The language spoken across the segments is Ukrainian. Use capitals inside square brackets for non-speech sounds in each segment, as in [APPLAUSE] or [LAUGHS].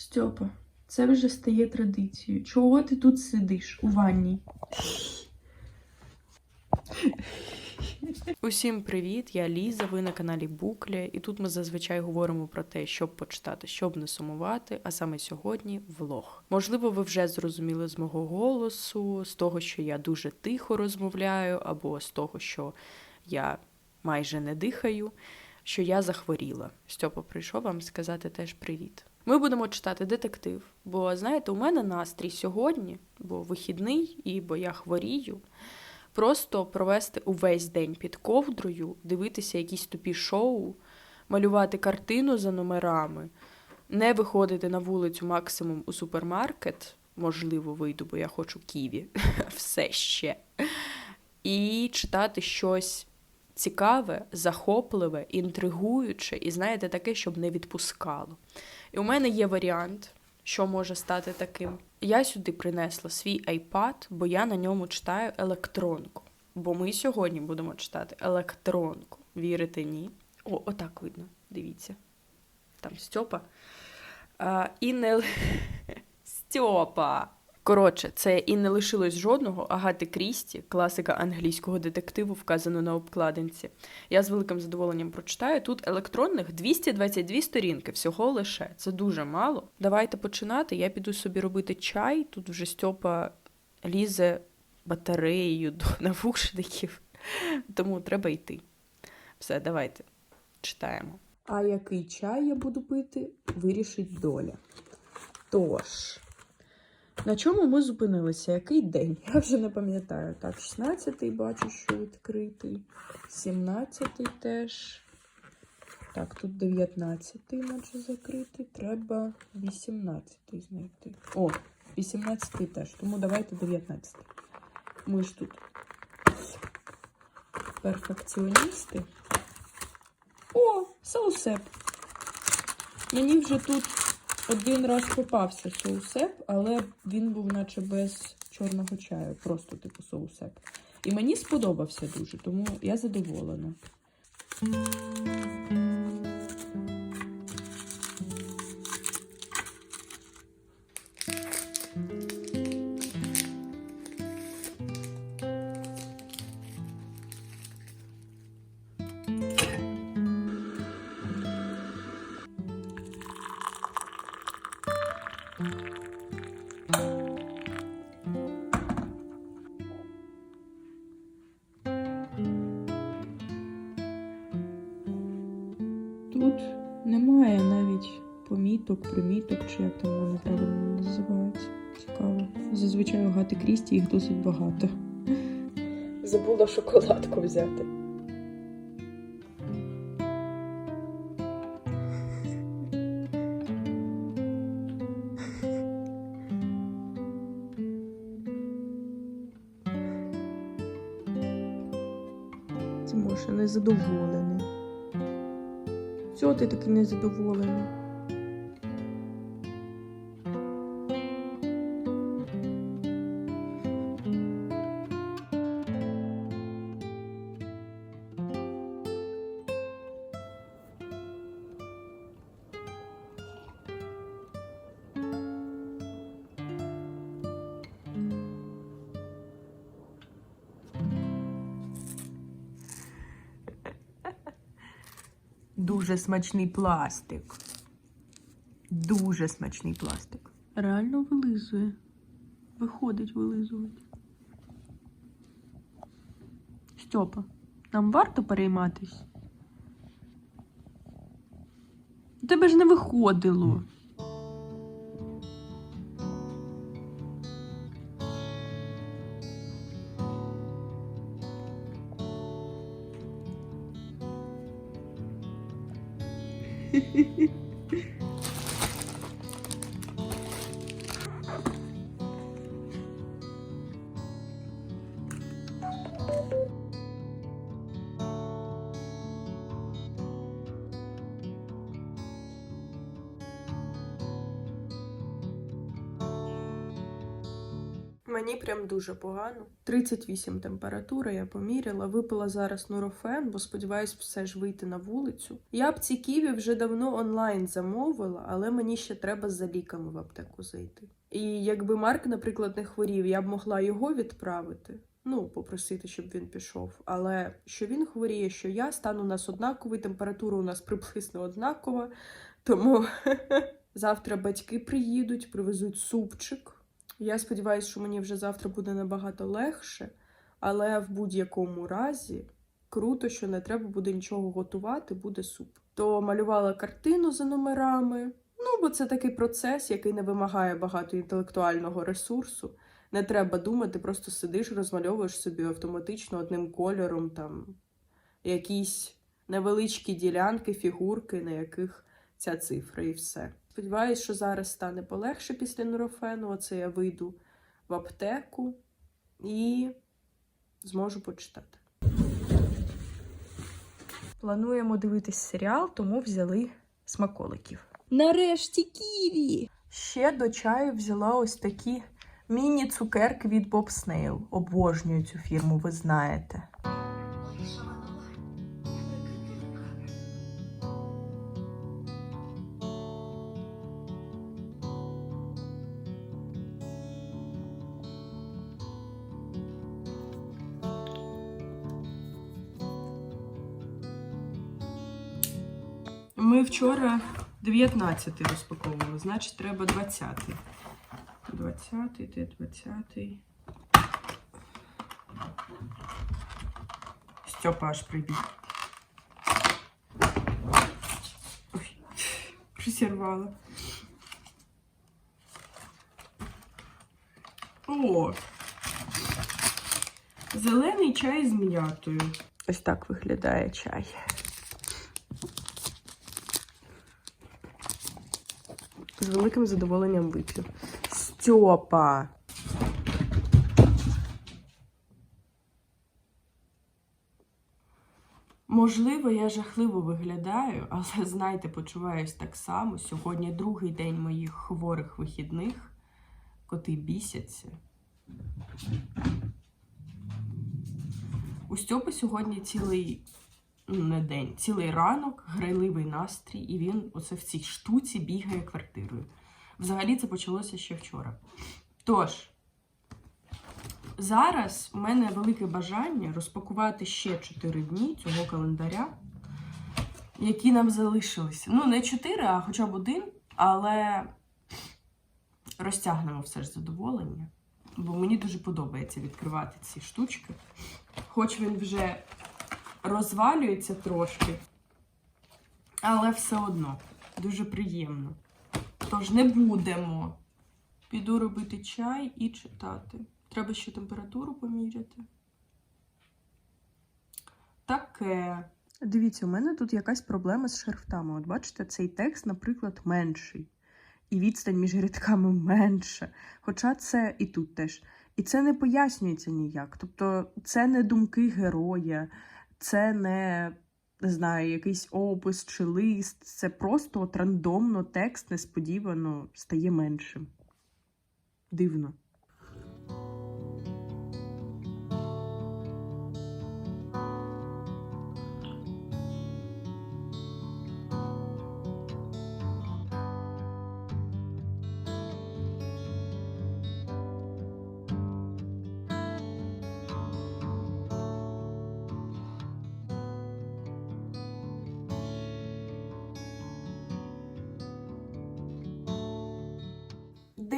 Стьопа, це вже стає традицією. Чого ти тут сидиш у ванні? Усім привіт! Я Ліза. Ви на каналі Букля, і тут ми зазвичай говоримо про те, щоб почитати, щоб не сумувати. А саме сьогодні влог. Можливо, ви вже зрозуміли з мого голосу, з того, що я дуже тихо розмовляю, або з того, що я майже не дихаю, що я захворіла. Стьопа прийшов вам сказати теж привіт. Ми будемо читати детектив, бо знаєте, у мене настрій сьогодні, бо вихідний, і бо я хворію. Просто провести увесь день під ковдрою, дивитися якісь тупі шоу, малювати картину за номерами, не виходити на вулицю максимум у супермаркет, можливо, вийду, бо я хочу ківі, [LAUGHS] все ще. І читати щось цікаве, захопливе, інтригуюче, і знаєте, таке, щоб не відпускало. І у мене є варіант, що може стати таким. Я сюди принесла свій iPad, бо я на ньому читаю електронку. Бо ми сьогодні будемо читати електронку. Вірите, ні? О, отак видно. Дивіться. Там Стьопа. А, і не [LAUGHS] Стьопа. Коротше, це і не лишилось жодного Агати Крісті, класика англійського детективу, вказано на обкладинці. Я з великим задоволенням прочитаю. Тут електронних 222 сторінки, всього лише. Це дуже мало. Давайте починати. Я піду собі робити чай. Тут вже Стьопа лізе батареєю до [LAUGHS] навушників, тому треба йти. Все, давайте читаємо. А який чай я буду пити, вирішить доля. Тож. На чому ми зупинилися? Який день? Я вже не пам'ятаю. Так, 16-й бачу, що відкритий. 17-й теж. Так, тут 19-й наче закритий. Треба 18-й знайти. О, 18-й теж. Тому давайте 19-й. Ми ж тут перфекціоністи. О, соусеп. Мені вже тут один раз попався соусеп, але він був наче без чорного чаю, просто типу соусеп. І мені сподобався дуже, тому я задоволена. Досить багато. Забула шоколадку взяти. Тимоша незадоволений. Чого ти такий незадоволений? Дуже смачний пластик. Дуже смачний пластик. Реально вилизує. Виходить вилизувати. Стьопа, нам варто перейматись? У тебе ж не виходило. Мені прям дуже погано. 38 температура, я поміряла. Випила зараз нурофен, бо сподіваюсь все ж вийти на вулицю. Я б ці ківі вже давно онлайн замовила, але мені ще треба за ліками в аптеку зайти. І якби Марк, наприклад, не хворів, я б могла його відправити. Ну, попросити, щоб він пішов. Але що він хворіє, що я стан у нас однаковий, температура у нас приблизно однакова. Тому [LAUGHS] завтра батьки приїдуть, привезуть супчик. Я сподіваюся, що мені вже завтра буде набагато легше, але в будь-якому разі круто, що не треба буде нічого готувати, буде суп. То малювала картину за номерами. Ну, бо це такий процес, який не вимагає багато інтелектуального ресурсу. Не треба думати, просто сидиш, розмальовуєш собі автоматично одним кольором там якісь невеличкі ділянки, фігурки, на яких ця цифра і все. Сподіваюсь, що зараз стане полегше після нурофену. Оце я вийду в аптеку і зможу почитати. Плануємо дивитись серіал, тому взяли смаколиків. Нарешті ківі! Ще до чаю взяла ось такі міні-цукерки від Bob Snail. Обожнюю цю фірму, ви знаєте. Ми вчора 19 розпаковували, значить треба 20. 20, де 20. Стьопа аж прибіг. Ой, присірвала. О! Зелений чай з м'ятою. Ось так виглядає чай. Великим задоволенням вип'ю. Стьопа! Можливо, я жахливо виглядаю, але знайте, почуваюсь так само. Сьогодні другий день моїх хворих вихідних. Коти бісяться. У Стьопи сьогодні цілий ну, не день, цілий ранок, грайливий настрій, і він оце в цій штуці бігає квартирою. Взагалі це почалося ще вчора. Тож, Зараз у мене велике бажання розпакувати ще 4 дні цього календаря, які нам залишилися. Ну, не 4, а хоча б один, але розтягнемо все ж задоволення. Бо мені дуже подобається відкривати ці штучки. Хоч він вже розвалюється трошки, але все одно дуже приємно. Тож не будемо. Піду робити чай і читати. Треба ще температуру поміряти. Таке. Дивіться, у мене тут якась проблема з шрифтами. От бачите, цей текст, наприклад, менший. І відстань між рядками менша. Хоча це і тут теж. І це не пояснюється ніяк. Тобто, це не думки героя, це не, не знаю, якийсь опис чи лист. Це просто от рандомно текст несподівано стає меншим. Дивно.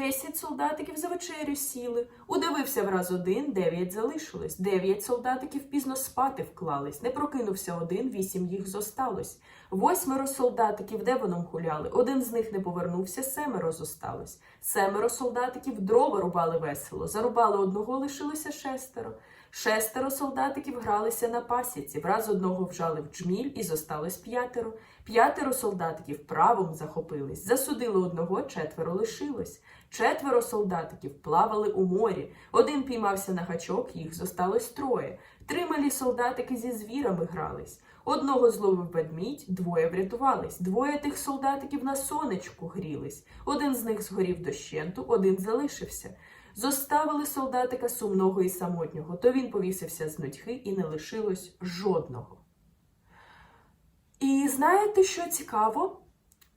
Десять солдатиків за вечерю сіли. Удивився враз один, дев'ять залишилось. Дев'ять солдатиків пізно спати вклались. Не прокинувся один, вісім їх зосталось. Восьмеро солдатиків девоном гуляли. Один з них не повернувся, семеро зосталось. Семеро солдатиків дрова рубали весело. Зарубали одного, лишилося шестеро. Шестеро солдатиків гралися на пасіці. Враз одного вжали в джміль і зосталось п'ятеро. П'ятеро солдатиків правом захопились. Засудили одного, четверо лишилось. Четверо солдатиків плавали у морі. Один піймався на гачок, їх зосталось троє. Три малі солдатики зі звірами грались. Одного зловив ведмідь, двоє врятувались. Двоє тих солдатиків на сонечку грілись. Один з них згорів дощенту, один залишився. Зоставили солдатика сумного і самотнього, то він повісився з нудьги і не лишилось жодного. І знаєте, що цікаво?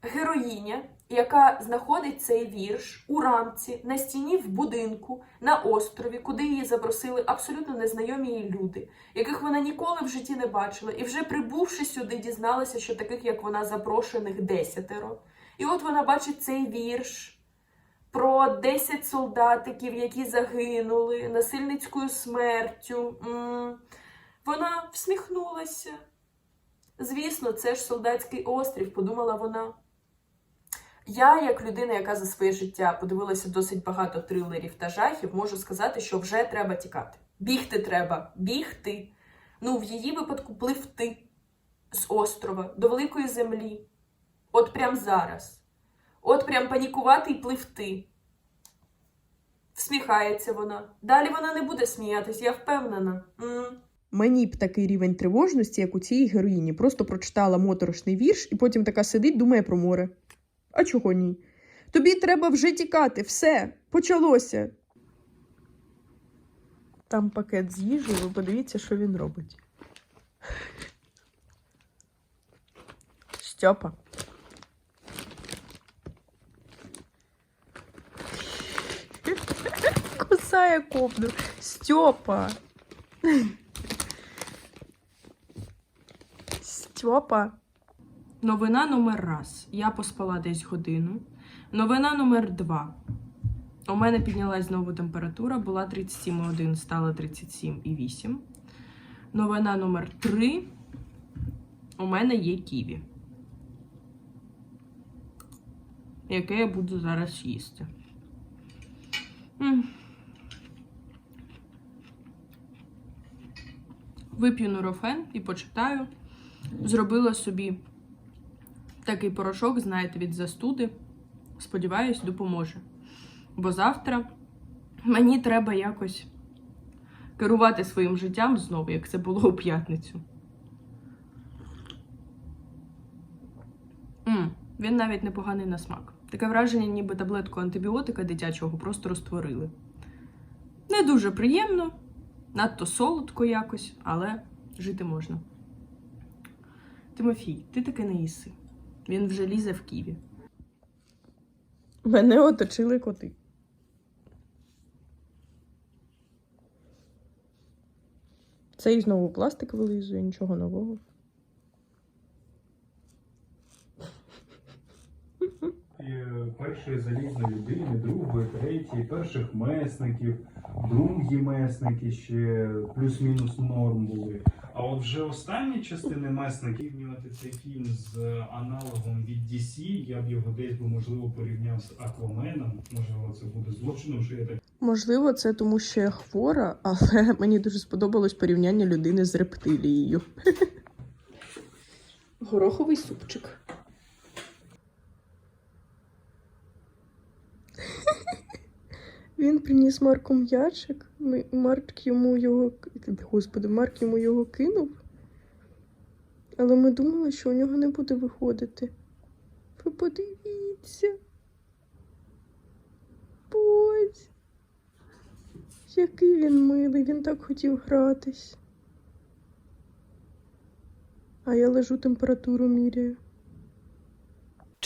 Героїня, яка знаходить цей вірш у рамці на стіні в будинку на острові, куди її запросили абсолютно незнайомі їй люди, яких вона ніколи в житті не бачила, і вже прибувши сюди, дізналася, що таких, як вона, запрошених десятеро. І от вона бачить цей вірш про 10 солдатиків, які загинули насильницькою смертю. Вона всміхнулася. Звісно, це ж солдатський острів, подумала вона. Я, як людина, яка за своє життя подивилася досить багато трилерів та жахів, можу сказати, що вже треба тікати. Бігти треба, бігти. Ну, в її випадку пливти з острова до великої землі. От прям зараз. От прям панікувати і пливти. Всміхається вона. Далі вона не буде сміятись, я впевнена. м Мені б такий рівень тривожності, як у цій героїні. Просто прочитала моторошний вірш і потім така сидить, думає про море. А чого ні? Тобі треба вже тікати, все, почалося. Там пакет з їжею, ви подивіться, що він робить. Стьопа. Кусає ковду. Стьопа. Стьопа. Новина номер раз. Я поспала десь годину. Новина номер два. У мене піднялась знову температура, була 37,1, стала 37,8. Новина номер три. У мене є ківі. Яке я буду зараз їсти. М. Вип'ю нурофен і почитаю. Зробила собі такий порошок, знаєте, від застуди. Сподіваюсь, допоможе. Бо завтра мені треба якось керувати своїм життям знову, як це було у п'ятницю. він навіть непоганий на смак. Таке враження, ніби таблетку антибіотика дитячого просто розтворили. Не дуже приємно, надто солодко якось, але жити можна. Тимофій, ти таки не їси. Він вже лізе в ківі. Мене оточили коти. Цей знову пластик вилизує, нічого нового. Першої залізної людини, другої, третьої, перших месників, другі месники ще плюс-мінус норм були. А от вже останні частини месників порівнювати цей фільм з аналогом від DC, я б його десь би можливо порівняв з Акваменом. Можливо, це буде злочином, що я так Можливо, це тому, що я хвора, але [LAUGHS] мені дуже сподобалось порівняння людини з рептилією. [LAUGHS] Гороховий супчик. Він приніс Марку м'ячик. Марк йому його. Господи, Марк йому його кинув. Але ми думали, що у нього не буде виходити. Ви подивіться. Ось. Який він милий, він так хотів гратись. А я лежу температуру міряю.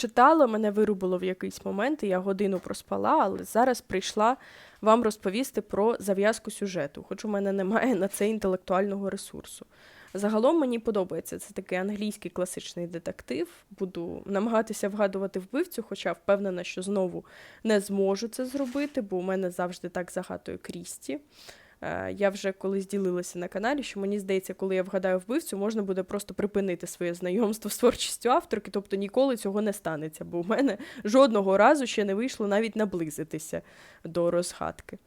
Читала, мене вирубило в якийсь момент, і я годину проспала, але зараз прийшла вам розповісти про зав'язку сюжету, хоч у мене немає на це інтелектуального ресурсу. Загалом мені подобається це такий англійський класичний детектив. Буду намагатися вгадувати вбивцю, хоча впевнена, що знову не зможу це зробити, бо у мене завжди так загатує Крісті. Е, Я вже колись ділилася на каналі, що мені здається, коли я вгадаю вбивцю, можна буде просто припинити своє знайомство з творчістю авторки, тобто ніколи цього не станеться, бо у мене жодного разу ще не вийшло навіть наблизитися до розгадки.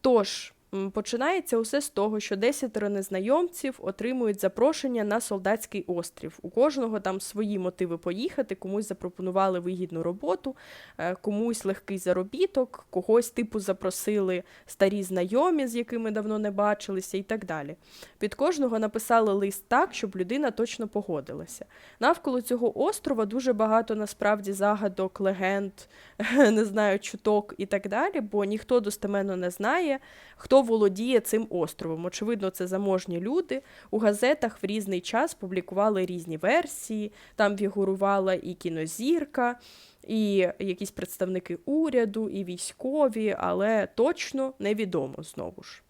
Тож, Починається усе з того, що десятеро незнайомців отримують запрошення на солдатський острів. У кожного там свої мотиви поїхати, комусь запропонували вигідну роботу, е, комусь легкий заробіток, когось типу запросили старі знайомі, з якими давно не бачилися, і так далі. Під кожного написали лист так, щоб людина точно погодилася. Навколо цього острова дуже багато насправді загадок, легенд, [LAUGHS] не знаю, чуток і так далі, бо ніхто достеменно не знає, хто володіє цим островом. Очевидно, це заможні люди. У газетах в різний час публікували різні версії. Там фігурувала і кінозірка, і якісь представники уряду, і військові, але точно невідомо знову ж.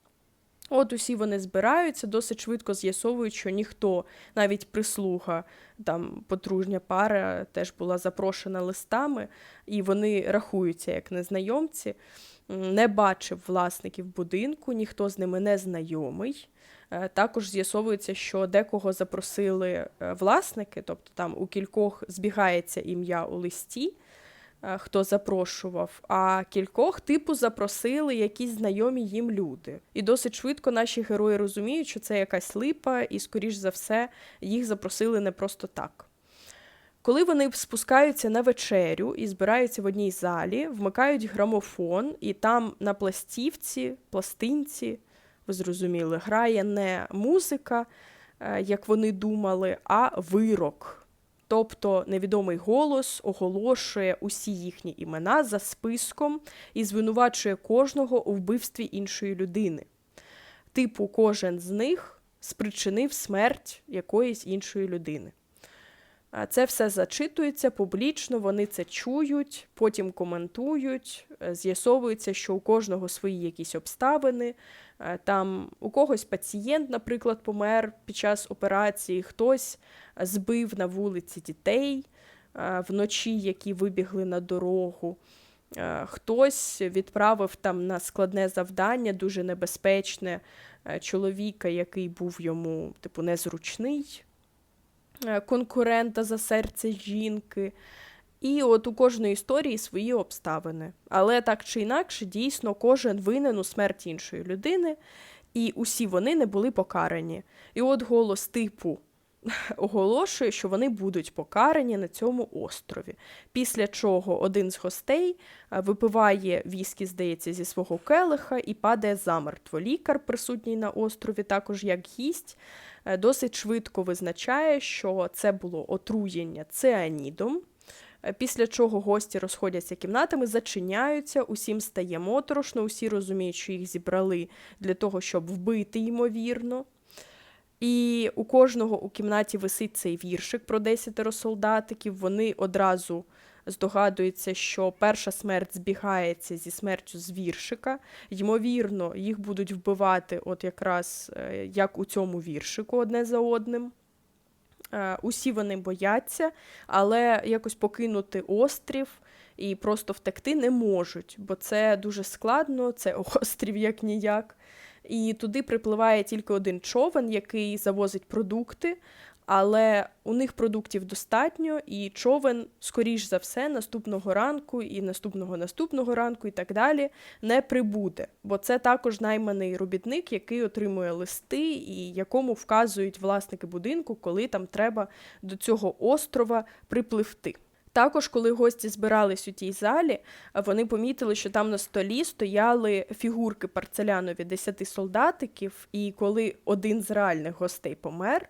От усі вони збираються, досить швидко з'ясовують, що ніхто, навіть прислуга, там подружня пара теж була запрошена листами, і вони рахуються як незнайомці. Не бачив власників будинку, ніхто з ними не знайомий. Е, Також з'ясовується, що декого запросили е, власники, тобто там у кількох збігається ім'я у листі, е, хто запрошував, а кількох типу запросили якісь знайомі їм люди. І досить швидко наші герої розуміють, що це якась липа, і, скоріш за все, їх запросили не просто так. Коли вони спускаються на вечерю і збираються в одній залі, вмикають грамофон, і там на пластівці, пластинці, ви зрозуміли, грає не музика, е, як вони думали, а вирок. Тобто невідомий голос оголошує усі їхні імена за списком і звинувачує кожного у вбивстві іншої людини. Типу, кожен з них спричинив смерть якоїсь іншої людини. Це все зачитується публічно, вони це чують, потім коментують. е, З'ясовується, що у кожного свої якісь обставини. Е, Там у когось пацієнт, наприклад, помер під час операції, хтось збив на вулиці дітей е, вночі, які вибігли на дорогу. Хтось відправив там на складне завдання, дуже небезпечне чоловіка, який був йому типу незручний конкурента за серце жінки. І от у кожної історії свої обставини. Але так чи інакше, дійсно, кожен винен у смерті іншої людини, і усі вони не були покарані. І от голос типу оголошує, що вони будуть покарані на цьому острові. Після чого один з гостей е, випиває віскі, здається, зі свого келиха і падає замертво. Лікар, присутній на острові, також як гість, е, досить швидко визначає, що це було отруєння цианідом. Е, Після чого гості розходяться кімнатами, зачиняються, усім стає моторошно, усі розуміють, що їх зібрали для того, щоб вбити, ймовірно. І у кожного у кімнаті висить цей віршик про десятеро солдатиків. Вони одразу здогадуються, що перша смерть збігається зі смертю з віршика. Ймовірно, їх будуть вбивати, от якраз е, як у цьому віршику, одне за одним. Е, Усі вони бояться, але якось покинути острів і просто втекти не можуть, бо це дуже складно, це [LAUGHS] острів як ніяк. І туди припливає тільки один човен, який завозить продукти, але у них продуктів достатньо, і човен, скоріш за все, наступного ранку і наступного наступного ранку, і так далі, не прибуде. Бо це також найманий робітник, який отримує листи, і якому вказують власники будинку, коли там треба до цього острова припливти. Також, коли гості збирались у тій залі, вони помітили, що там на столі стояли фігурки парцелянові десяти солдатиків, і коли один з реальних гостей помер,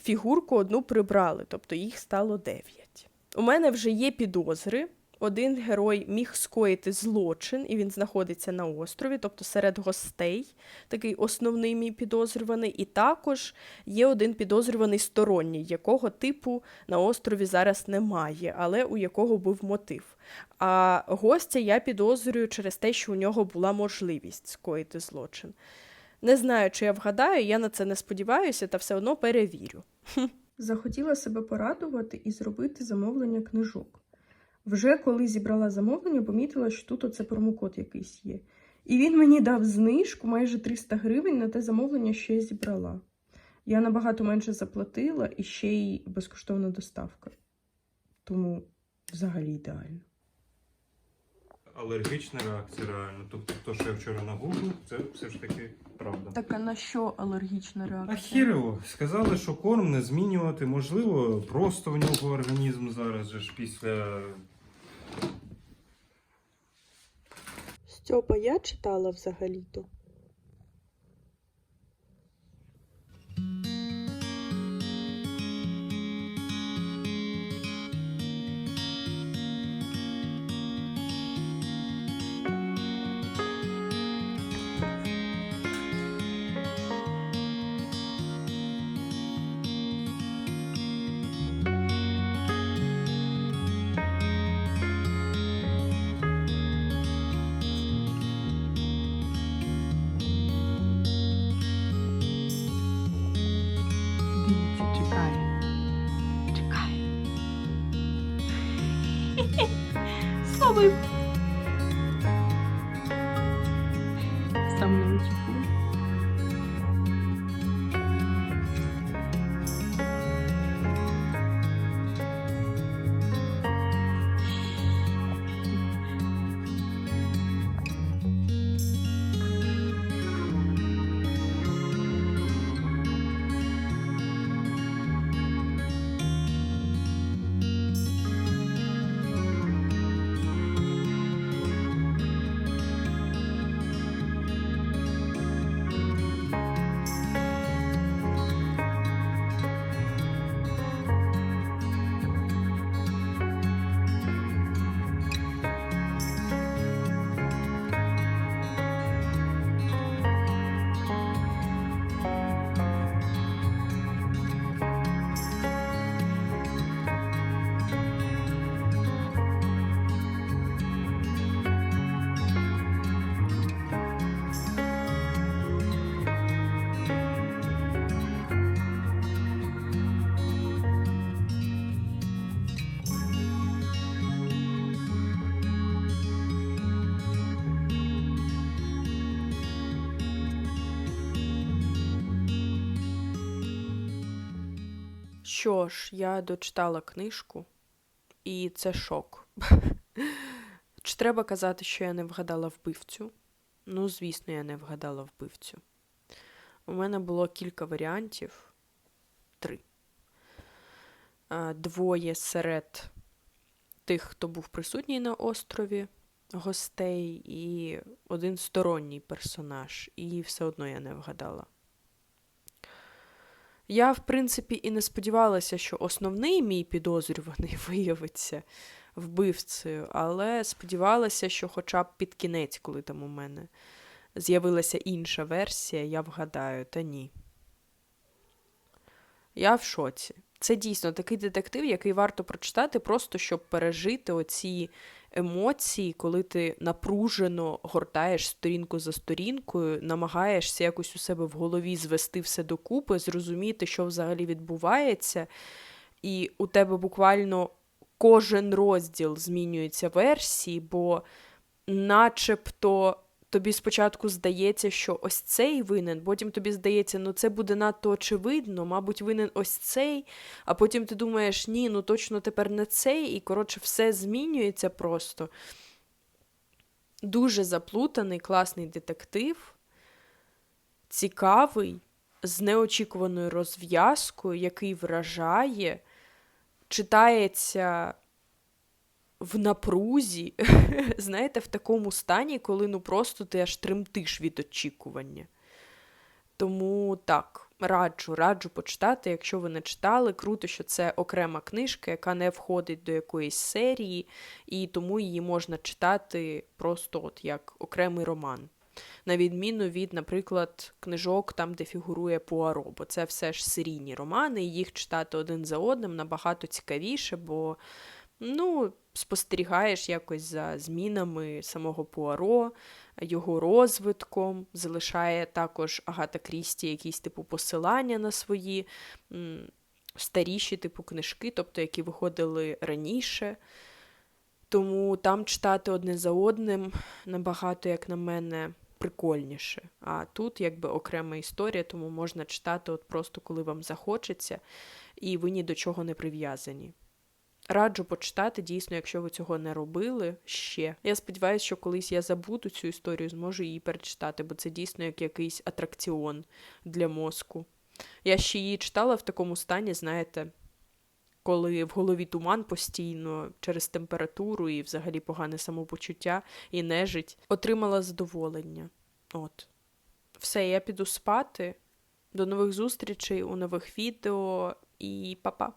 фігурку одну прибрали, тобто їх стало дев'ять. У мене вже є підозри. Один герой міг скоїти злочин, і він знаходиться на острові, тобто серед гостей, такий основний мій підозрюваний. І також є один підозрюваний сторонній, якого типу на острові зараз немає, але у якого був мотив. А гостя я підозрюю через те, що у нього була можливість скоїти злочин. Не знаю, чи я вгадаю, я на це не сподіваюся, та все одно перевірю. Захотіла себе порадувати і зробити замовлення книжок. Вже коли зібрала замовлення, помітила, що тут оце промокод якийсь є. І він мені дав знижку майже 300 гривень на те замовлення, що я зібрала. Я набагато менше заплатила і ще й безкоштовна доставка. Тому взагалі ідеально. алергічна реакція реально. Тобто, те, що я вчора нагуглив, це все ж таки правда. Так а на що алергічна А реакція? хірово, сказали, що корм не змінювати, можливо, просто в нього організм зараз же ж після. Стьопа, я читала взагалі-то. Сам не Що ж, я дочитала книжку, і це шок. [LAUGHS] Чи треба казати, що я не вгадала вбивцю? Ну, звісно, я не вгадала вбивцю. У мене було кілька варіантів. Три. Двоє серед тих, хто був присутній на острові гостей, і один сторонній персонаж, і все одно я не вгадала. Я, в принципі, і не сподівалася, що основний мій підозрюваний [LAUGHS] виявиться вбивцею, але сподівалася, що хоча б під кінець, коли там у мене з'явилася інша версія, я вгадаю, та ні. Я в шоці. Це дійсно такий детектив, який варто прочитати, просто щоб пережити оці емоції, коли ти напружено гортаєш сторінку за сторінкою, намагаєшся якось у себе в голові звести все докупи, зрозуміти, що взагалі відбувається, і у тебе буквально кожен розділ змінюється версії, бо начебто тобі спочатку здається, що ось цей винен, потім тобі здається, ну це буде надто очевидно, мабуть, винен ось цей, а потім ти думаєш, ні, ну точно тепер не цей, і коротше, все змінюється просто. Дуже заплутаний, класний детектив, цікавий, з неочікуваною розв'язкою, який вражає, читається в напрузі, [LAUGHS] знаєте, в такому стані, коли ну просто ти аж тремтиш від очікування. Тому так, раджу, раджу почитати, якщо ви не читали. Круто, що це окрема книжка, яка не входить до якоїсь серії, і тому її можна читати просто от як окремий роман. На відміну від, наприклад, книжок, там, де фігурує Пуаро, бо це все ж серійні романи, і їх читати один за одним набагато цікавіше, бо ну, спостерігаєш якось за змінами самого Пуаро, його розвитком, залишає також Агата Крісті якісь типу посилання на свої старіші типу книжки, тобто які виходили раніше. Тому там читати одне за одним набагато, як на мене, прикольніше. А тут якби окрема історія, тому можна читати от просто коли вам захочеться, і ви ні до чого не прив'язані. Раджу почитати дійсно, якщо ви цього не робили ще. Я сподіваюся, що колись я забуду цю історію, зможу її перечитати, бо це дійсно як якийсь атракціон для мозку. Я ще її читала в такому стані, знаєте, коли в голові туман постійно через температуру і взагалі погане самопочуття і нежить, отримала задоволення. От. Все, я піду спати. До нових зустрічей у нових відео і па-па!